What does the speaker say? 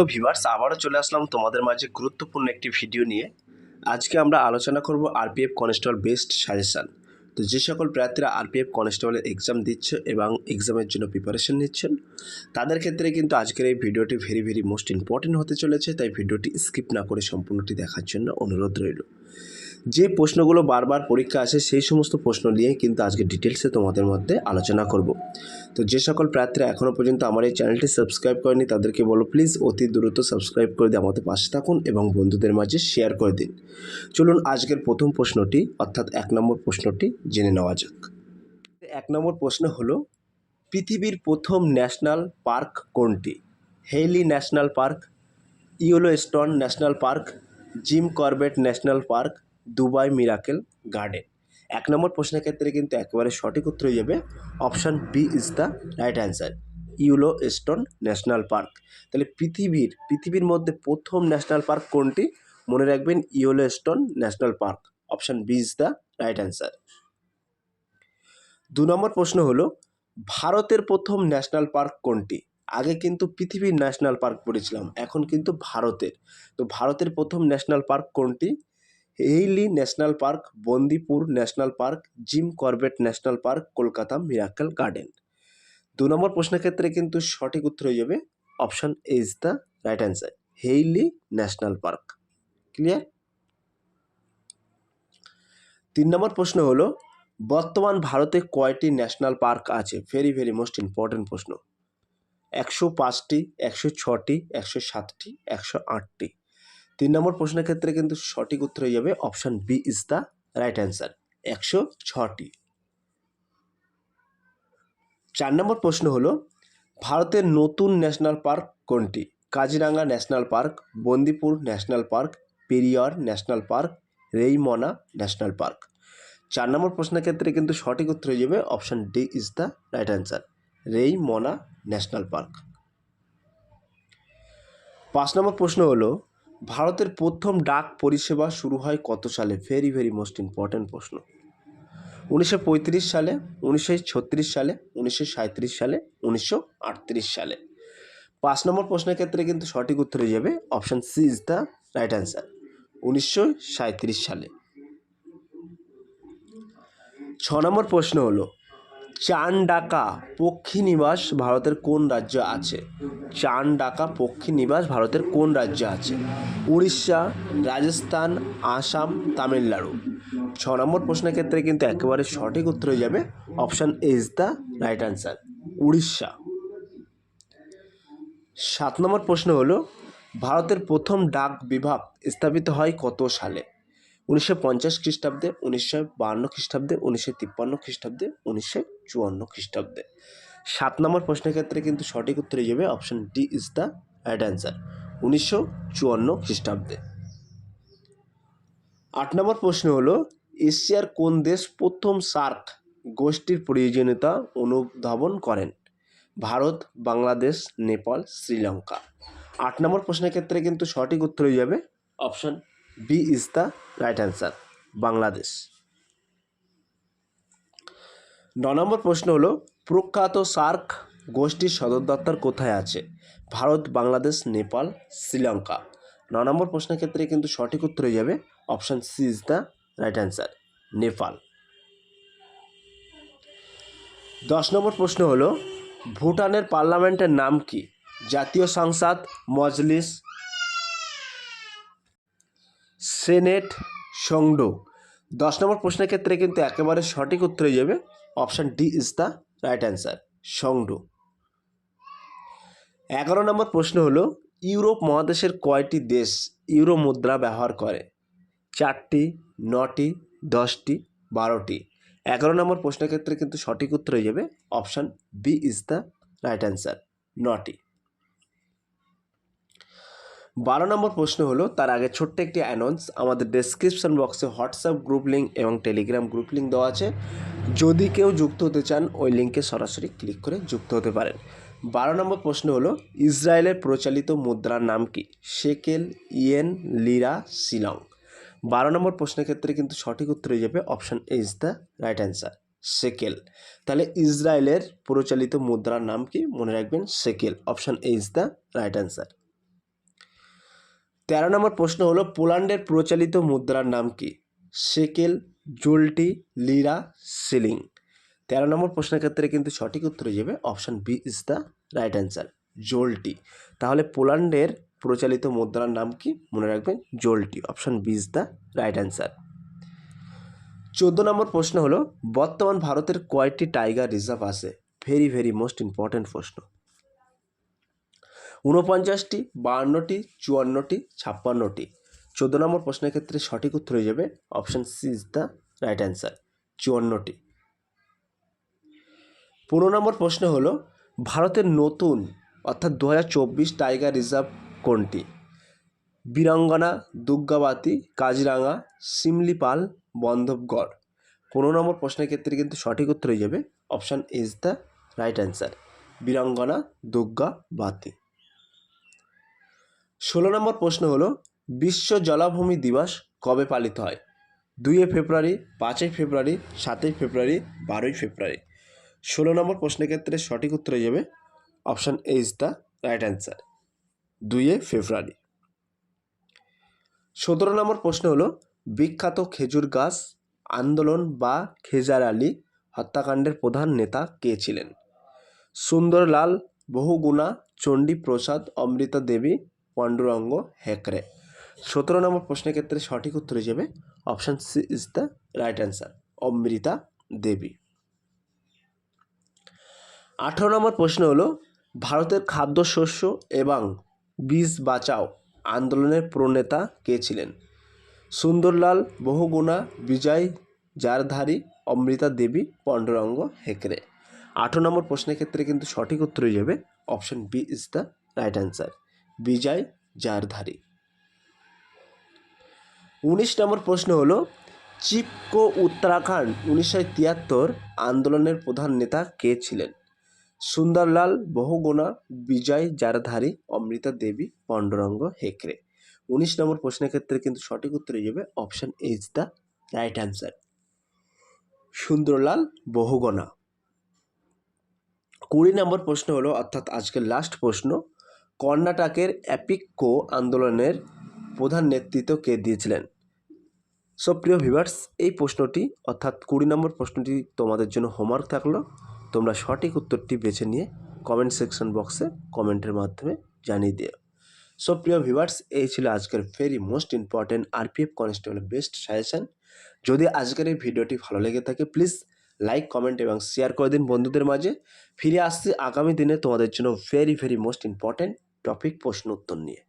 তো ভিভার্স আবারও চলে আসলাম তোমাদের মাঝে গুরুত্বপূর্ণ একটি ভিডিও নিয়ে। আজকে আমরা আলোচনা করব আরপিএফ কনস্টেবল বেস্ট সাজেশান তো যে সকল প্রার্থীরা আরপিএফ কনস্টেবলের এক্সাম দিচ্ছে এবং এক্সামের জন্য প্রিপারেশন নিচ্ছেন, তাদের ক্ষেত্রে কিন্তু আজকের এই ভিডিওটি ভেরি ভেরি মোস্ট ইম্পর্টেন্ট হতে চলেছে, তাই ভিডিওটি স্কিপ না করে সম্পূর্ণটি দেখার জন্য অনুরোধ রইল। যে প্রশ্নগুলো বারবার পরীক্ষা আসে সেই সমস্ত প্রশ্ন নিয়ে কিন্তু আজকে ডিটেলসে তোমাদের মধ্যে আলোচনা করব। তো যে সকল প্রার্থীরা এখনও পর্যন্ত আমার এই চ্যানেলটি সাবস্ক্রাইব করেনি, তাদেরকে বলো প্লিজ অতি দ্রুত সাবস্ক্রাইব করে দিয়ে আমাদের পাশে থাকুন এবং বন্ধুদের মাঝে শেয়ার করে দিন। চলুন আজকের প্রথম প্রশ্নটি, অর্থাৎ এক নম্বর প্রশ্নটি জেনে নেওয়া যাক। এক নম্বর প্রশ্ন হলো, পৃথিবীর প্রথম ন্যাশনাল পার্ক কোনটি? Hailey national park Yellowstone national park Jim Corbett national park Dubai miracle garden. এক নম্বর প্রশ্নের ক্ষেত্রে কিন্তু একেবারে সঠিক উত্তর হয়ে যাবে option B is the right answer Yellowstone national park তাহলে পৃথিবীর পৃথিবীর মধ্যে প্রথম ন্যাশনাল পার্ক কোনটি? মনে রাখবেন Yellowstone national park option B is the right answer দু নম্বর প্রশ্ন হলো, ভারতের প্রথম ন্যাশনাল পার্ক কোনটি? আগে কিন্তু পৃথিবীর ন্যাশনাল পার্ক পড়েছিলাম, এখন কিন্তু ভারতের। তো ভারতের প্রথম ন্যাশনাল পার্ক কোনটি? Hailey national park Bandipur national park Jim Corbett national park Kolkata miracle garden দু নম্বর প্রশ্নের ক্ষেত্রে কিন্তু সঠিক উত্তর হয়ে যাবে option is the right answer Hailey national park clear তিন নম্বর প্রশ্ন হলো, বর্তমান ভারতে কয়টি ন্যাশনাল পার্ক আছে? ভেরি ভেরি মোস্ট ইম্পর্টেন্ট প্রশ্ন। একশো পাঁচটি, একশো ছটি, একশো সাতটি, একশো আটটি। তিন নম্বর প্রশ্নের ক্ষেত্রে কিন্তু সঠিক উত্তর হয়ে যাবে option B is the right answer একশো ছটি। চার নম্বর প্রশ্ন হলো, ভারতের নতুন ন্যাশনাল পার্ক কোনটি? Kaziranga national park Bandipur national park Periyar national park Raimona national park চার নম্বর প্রশ্নের ক্ষেত্রে কিন্তু সঠিক উত্তর হয়ে যাবে option D is the right answer Raimona national park পাঁচ নম্বর প্রশ্ন হলো ভারতের প্রথম ডাক পরিষেবা শুরু হয় কত সালে? ভেরি ভেরি মোস্ট ইম্পর্ট্যান্ট প্রশ্ন। উনিশশো পঁয়ত্রিশ সালে, উনিশশো ছত্রিশ সালে, উনিশশো সালে, উনিশশো আটত্রিশ সালে। পাঁচ নম্বর প্রশ্নের ক্ষেত্রে কিন্তু সঠিক উত্তর যাবে option C is the right answer উনিশশো সালে। ছ নম্বর প্রশ্ন হলো চানডাকা পক্ষী নিবাস ভারতের কোন রাজ্য আছে? চানডাকা পক্ষী নিবাস ভারতের কোন রাজ্যে আছে? উড়িষ্যা, রাজস্থান, আসাম, তামিলনাড়ু। ছ নম্বর প্রশ্নের ক্ষেত্রে কিন্তু একেবারে সঠিক উত্তর হয়ে যাবে option is the right answer Orissa. সাত নম্বর প্রশ্ন হলো, ভারতের প্রথম ডাক বিভাগ স্থাপিত হয় কত সালে? উনিশশো পঞ্চাশ খ্রিস্টাব্দে, উনিশশো বাহান্ন খ্রিস্টাব্দে, উনিশশো তিপ্পান্ন খ্রিস্টাব্দে, উনিশশো চুয়ান্ন খ্রিস্টাব্দে। সাত নম্বর প্রশ্নের ক্ষেত্রে কিন্তু সঠিক উত্তর যাবে option D is the right answer. উনিশশো চুয়ান্ন খ্রিস্টাব্দে। আট নম্বর প্রশ্ন হলো, এশিয়ার কোন দেশ প্রথম সার্ক গোষ্ঠীর প্রয়োজনীয়তা অনুধাবন করেন? ভারত, বাংলাদেশ, নেপাল, শ্রীলঙ্কা। আট নম্বর প্রশ্নের ক্ষেত্রে কিন্তু সঠিক উত্তর হয়ে যাবে option B is the right answer Bangladesh. ন নম্বর প্রশ্ন হলো, প্রখ্যাত সার্ক গোষ্ঠীর সদর দপ্তর কোথায় আছে? ভারত, বাংলাদেশ, নেপাল, শ্রীলঙ্কা। ন নম্বর প্রশ্নের ক্ষেত্রে কিন্তু সঠিক উত্তর হয়ে যাবে option C is the right answer Nepal. দশ নম্বর প্রশ্ন হলো, ভুটানের পার্লামেন্টের নাম কি? জাতীয় সংসদ, মজলিস সেনেট সংডো। দশ নম্বর প্রশ্নের ক্ষেত্রে কিন্তু একেবারে সঠিক উত্তর হয়ে যাবে। Option D is the right answer, Songdo. এগারো নম্বর প্রশ্ন হলো, ইউরোপ মহাদেশের কয়টি দেশ ইউরো মুদ্রা ব্যবহার করে? চারটি, নটি, দশটি, বারোটি। এগারো নম্বর প্রশ্নের ক্ষেত্রে কিন্তু সঠিক উত্তর হয়ে যাবে। Option B is the right answer, নটি। বারো নম্বর প্রশ্ন হলো, তার আগে ছোট্ট একটি অ্যানাউন্স আমাদের ডেসক্রিপশন বক্সে হোয়াটসঅ্যাপ গ্রুপ লিঙ্ক এবং টেলিগ্রাম গ্রুপ লিঙ্ক দেওয়া আছে। যদি কেউ যুক্ত হতে চান, ওই লিঙ্কে সরাসরি ক্লিক করে যুক্ত হতে পারেন। বারো নম্বর প্রশ্ন হলো, ইসরায়েলের প্রচলিত মুদ্রার নাম কি? Shekel yen, lira, shilling. বারো নম্বর প্রশ্নের ক্ষেত্রে কিন্তু সঠিক উত্তর হয়ে যাবে option A is the right answer shekel. তাহলে ইসরায়েলের প্রচলিত মুদ্রার নাম কি? মনে রাখবেন, shekel option A is the right answer তেরো নম্বর প্রশ্ন হলো, পোল্যান্ডের প্রচলিত মুদ্রার নাম কি? Shekel, zloty, lira, shilling. তেরো নম্বর প্রশ্নের ক্ষেত্রে কিন্তু সঠিক উত্তর হয়ে যাবে, option B is the right answer zloty. তাহলে পোল্যান্ডের প্রচলিত মুদ্রার নাম কি? মনে রাখবেন, zloty, option B is the right answer চোদ্দ নম্বর প্রশ্ন হলো, বর্তমান ভারতের কয়টি টাইগার রিজার্ভ আছে? ভেরি ভেরি মোস্ট ইম্পর্ট্যান্ট প্রশ্ন। ঊনপঞ্চাশটি, বাহান্নটি, চুয়ান্নটি, ছাপ্পান্নটি। চোদ্দ নম্বর প্রশ্নের ক্ষেত্রে সঠিক উত্তর হয়ে যাবে option C is the right answer, চুয়ান্নটি। পনেরো নম্বর প্রশ্ন হলো, ভারতের নতুন, অর্থাৎ দু হাজার চব্বিশ টাইগার রিজার্ভ কোনটি? বীরাঙ্গনা, দুর্গাবাতি, কাজিরাঙা, সিমলিপাল, বন্ধবগড়। পনেরো নম্বর প্রশ্নের ক্ষেত্রে কিন্তু সঠিক উত্তর হয়ে যাবে option is the right answer, বীরাঙ্গনা, দুর্গাবাতি। ষোলো নম্বর প্রশ্ন হলো, বিশ্ব জলাভূমি দিবস কবে পালিত হয়? দুইয়ে ফেব্রুয়ারি, পাঁচই ফেব্রুয়ারি, সাতই ফেব্রুয়ারি, বারোই ফেব্রুয়ারি। ষোলো নম্বর প্রশ্নের ক্ষেত্রে সঠিক উত্তর হয়ে যাবে option A is the right answer দুইয়ে ফেব্রুয়ারি। সতেরো নম্বর প্রশ্ন হলো, বিখ্যাত খেজুর গাছ আন্দোলন বা খেজার আলী হত্যাকাণ্ডের প্রধান নেতা কে ছিলেন? সুন্দরলাল, বহুগুণা চণ্ডী প্রসাদ অমৃতা দেবী পাণ্ডুরঙ্গ হেকরে। সতেরো নম্বর প্রশ্নের ক্ষেত্রে সঠিক উত্তর হিসেবে option C is the right answer Amrita Devi. আঠেরো নম্বর প্রশ্ন হলো, ভারতের খাদ্যশস্য এবং বীজ বাঁচাও আন্দোলনের প্রণেতা কে ছিলেন? সুন্দরলাল, বহুগুণা, বিজয়, জারধারী, অমৃতা দেবী, পাণ্ডুরঙ্গ হেকরে। আঠেরো নম্বর প্রশ্নের ক্ষেত্রে কিন্তু সঠিক উত্তর হয়ে যাবে option B is the right answer Vijay Jardhari. উনিশ নম্বর প্রশ্ন হলো, চিপকো উত্তরাখণ্ড উনিশশো তিয়াত্তর আন্দোলনের প্রধান নেতা কে ছিলেন? সুন্দরলাল, বহুগুণা, বিজয় জারধারী, অমৃতা দেবী, পণ্ডরঙ্গ হেকরে। উনিশ নম্বর প্রশ্নের ক্ষেত্রে কিন্তু সঠিক উত্তর হয়ে যাবে option is the right answer Sundarlal, Bahuguna. কুড়ি নম্বর প্রশ্ন হলো, অর্থাৎ আজকের লাস্ট প্রশ্ন কর্ণাটকের অ্যাপিকো আন্দোলনের প্রধান নেতৃত্ব কে দিয়েছিলেন। সো প্রিয় ভিভার্স এই প্রশ্নটি, অর্থাৎ কুড়ি নম্বর প্রশ্নটি তোমাদের জন্য হোমওয়ার্ক থাকল। তোমরা সঠিক উত্তরটি বেছে নিয়ে কমেন্ট সেকশন বক্সে কমেন্টের মাধ্যমে জানিয়ে দিও। সো প্রিয় ভিভার্স এই ছিল আজকের ভেরি মোস্ট ইম্পর্টেন্ট আরপিএফ কনস্টেবলের বেস্ট সাজেশন যদি আজকের এই ভিডিওটি ভালো লেগে থাকে প্লিজ লাইক কমেন্ট এবং শেয়ার করে দিন বন্ধুদের মাঝে। ফিরে আসছি আগামী দিনে তোমাদের জন্য very very most important topic প্রশ্ন উত্তর নিয়ে।